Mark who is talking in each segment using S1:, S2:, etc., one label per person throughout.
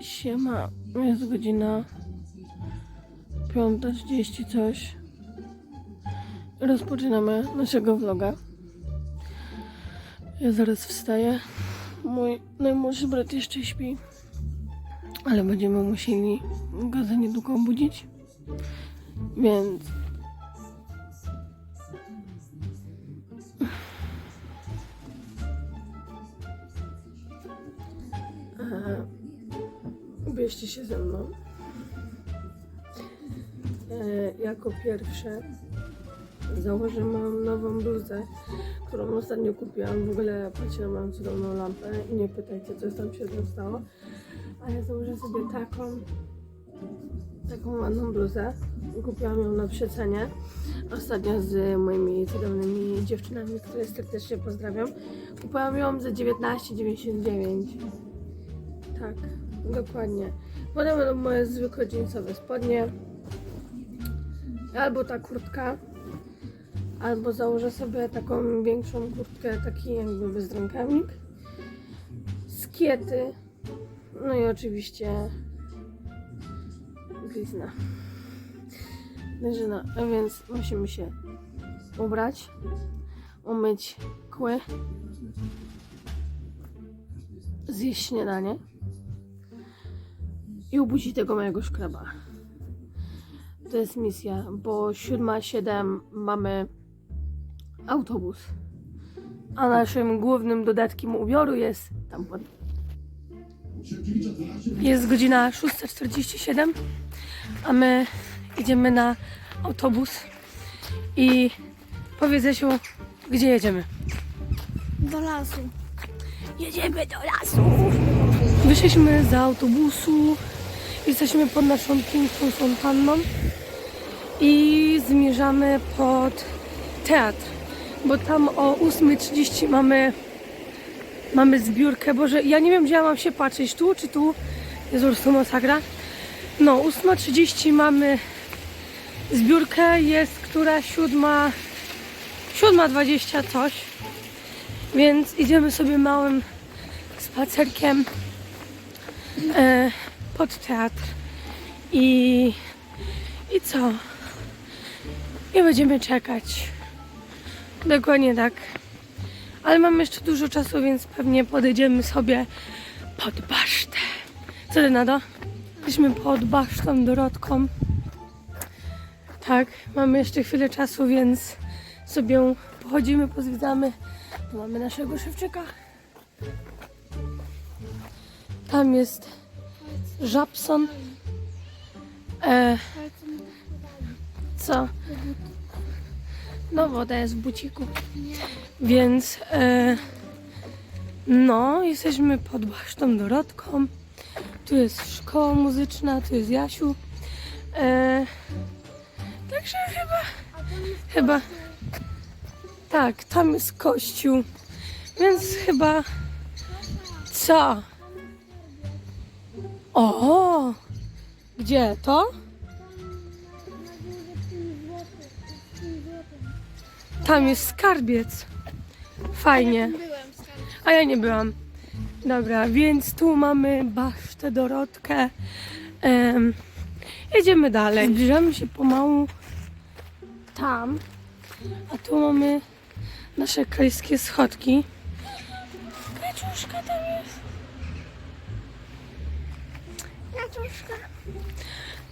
S1: Siema, jest godzina 5.30 coś. Rozpoczynamy naszego vloga. Ja zaraz wstaję. Mój najmłodszy brat jeszcze śpi. Ale będziemy musieli go za niedługo obudzić. Więc ubierzcie się ze mną. E, jako pierwsze założę moją nową bluzę, którą ostatnio kupiłam. W ogóle patrzcie na moją cudowną lampę i nie pytajcie, co tam się stało. Ale założę sobie taką, taką ładną bluzę. Kupiłam ją na przecenie. Ostatnio z moimi cudownymi dziewczynami, które serdecznie pozdrawiam. Kupiłam ją za 19,99. Tak, dokładnie. Potem będą moje zwykłe jeansowe spodnie. Albo ta kurtka. Albo założę sobie taką większą kurtkę, taki jakby bezrękawnik. Skiety. No i oczywiście glizna. Leżyna. A więc musimy się ubrać, umyć kły, zjeść śniadanie i obudzić tego mojego szkraba. To jest misja, bo 7.07 mamy autobus. A naszym głównym dodatkiem ubioru jest tampon. Jest godzina 6.47, a my idziemy na autobus i powiedz Zesiu, gdzie jedziemy?
S2: Do lasu.
S1: Jedziemy do lasu. Wyszliśmy z autobusu. Jesteśmy pod naszą piękną fontanną i zmierzamy pod teatr, bo tam o 8.30 mamy mamy zbiórkę. Boże, ja nie wiem gdzie ja mam się patrzeć, tu czy tu? Jest prostu masakra. No, 8.30 mamy zbiórkę, jest która siódma 7.20 coś. Więc idziemy sobie małym spacerkiem e, pod teatr i, i co? I będziemy czekać. Dokładnie tak. Ale mam jeszcze dużo czasu, więc pewnie podejdziemy sobie pod basztę. Co ty na to? Jesteśmy pod basztą Dorotką. Tak, mamy jeszcze chwilę czasu, więc sobie pochodzimy, pozwiedzamy. Tu mamy naszego szewczyka. Tam jest Żabson. E, co? No, woda jest w buciku. Więc e, no, jesteśmy pod basztą Dorotką. Tu jest szkoła muzyczna, tu jest Jasiu. E, także chyba, chyba, tak, tam jest kościół. Więc chyba, co? O, gdzie to? Tam jest skarbiec. Fajnie. A ja nie byłam. Dobra, więc tu mamy basztę Dorotkę. Em, jedziemy dalej. Zbliżamy się pomału tam. A tu mamy nasze kajskie schodki. Kaczuszka tam jest.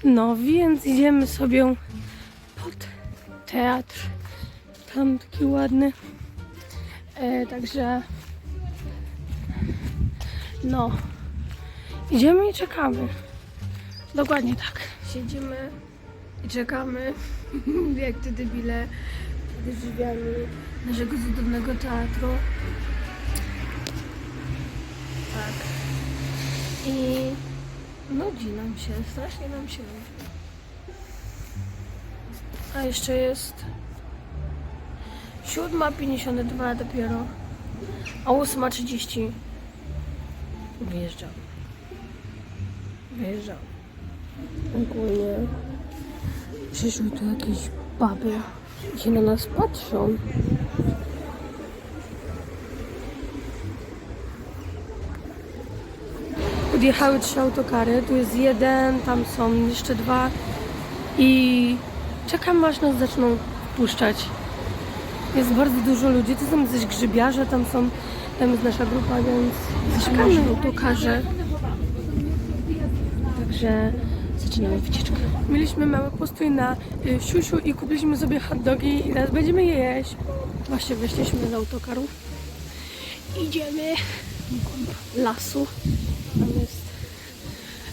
S1: No, więc idziemy sobie pod teatr. Tam taki ładny. E, także no, idziemy i czekamy. Dokładnie tak. Siedzimy i czekamy, jak te debile drzwiami naszego cudownego teatru. Tak. I nudzi nam się, strasznie nam się nudzi. A jeszcze jest 7.52 dopiero, a 8.30 wyjeżdżam. Wyjeżdżam. Ogólnie przyszły tu jakieś baby i się na nas patrzą. Odjechały trzy autokary, tu jest jeden, tam są jeszcze dwa i czekam aż nas zaczną puszczać. Jest bardzo dużo ludzi, to są jacyś grzybiarze, tam są, tam jest nasza grupa, więc czekamy na autokarze. Także zaczynamy wycieczkę. Mieliśmy mały postój na y, siusiu i kupiliśmy sobie hot dogi i teraz będziemy je jeść. Właśnie wyszliśmy z autokaru. Idziemy lasu. Tam jest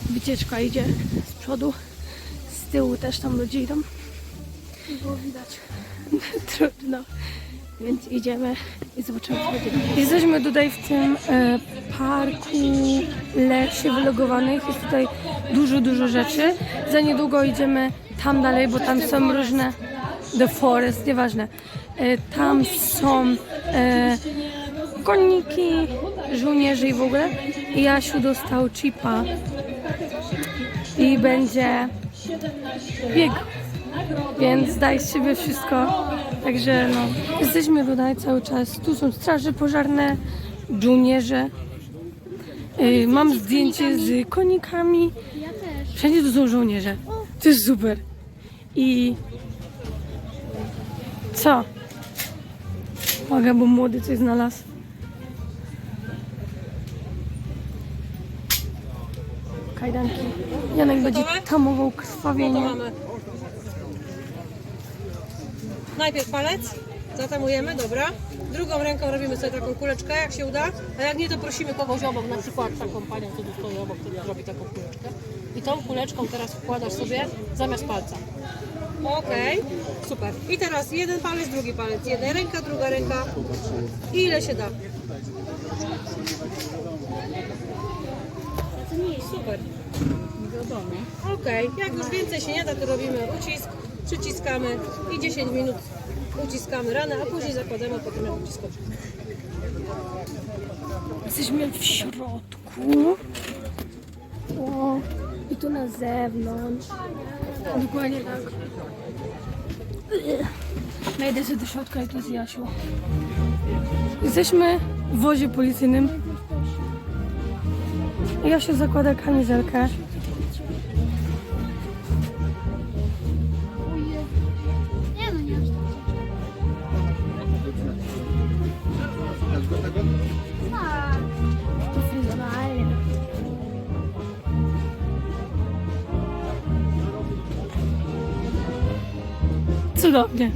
S1: wycieczka idzie z przodu. Z tyłu też tam ludzie idą. Nie było widać. Trudno. Więc idziemy i zobaczymy co będzie. Jesteśmy tutaj w tym e, parku lesie wylogowanych. Jest tutaj dużo, dużo rzeczy. Za niedługo idziemy tam dalej, bo tam są różne The Forest, nieważne. E, tam są e, koniki, żołnierzy i w ogóle. I Jasiu dostał chipa i będzie bieg. Więc daj z siebie wszystko. Także no, jesteśmy tutaj cały czas. Tu są straże pożarne, dżunierzy. Yy, mam zdjęcie z konikami. Wszędzie tu są żołnierze. To jest super. I co? Uwaga, bo młody coś znalazł. Kajdanki. Janek będzie tamował krwawienie.
S3: Najpierw palec, zatamujemy, dobra. Drugą ręką robimy sobie taką kuleczkę, jak się uda. A jak nie, to prosimy kogoś obok, na przykład taką panią, co tu stoi obok, która zrobi taką kuleczkę. I tą kuleczką teraz wkładasz sobie zamiast palca. Okej, super. I teraz jeden palec, drugi palec. Jedna ręka, druga ręka. Ile się da. Super. Okej, jak już więcej się nie da, to robimy ucisk, przyciskamy i 10 minut uciskamy ranę, a później zakładamy, a potem jak.
S1: Jesteśmy w środku. O, I tu na zewnątrz. Dokładnie tak. Wejdę sobie do środka i to jest Jasiu. Jesteśmy w wozie policyjnym. Jasiu zakłada kamizelkę. Cudownie.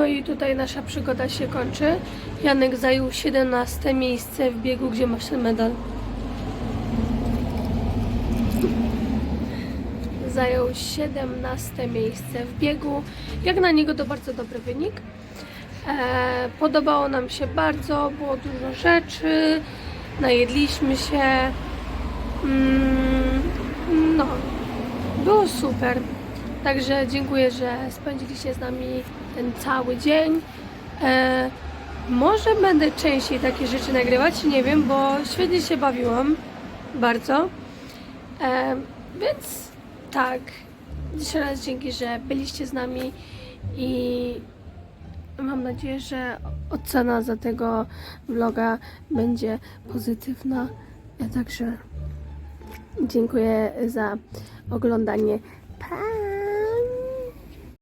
S1: No i tutaj nasza przygoda się kończy. Janek zajął 17 miejsce w biegu, gdzie masz ten medal. Zajął 17 miejsce w biegu. Jak na niego to bardzo dobry wynik. E, podobało nam się bardzo, było dużo rzeczy, najedliśmy się. Mm, no, było super. Także dziękuję, że spędziliście z nami ten cały dzień. E, może będę częściej takie rzeczy nagrywać, nie wiem, bo świetnie się bawiłam. Bardzo. E, więc tak. Jeszcze raz dzięki, że byliście z nami i mam nadzieję, że ocena za tego vloga będzie pozytywna. Ja także dziękuję za oglądanie. Pa!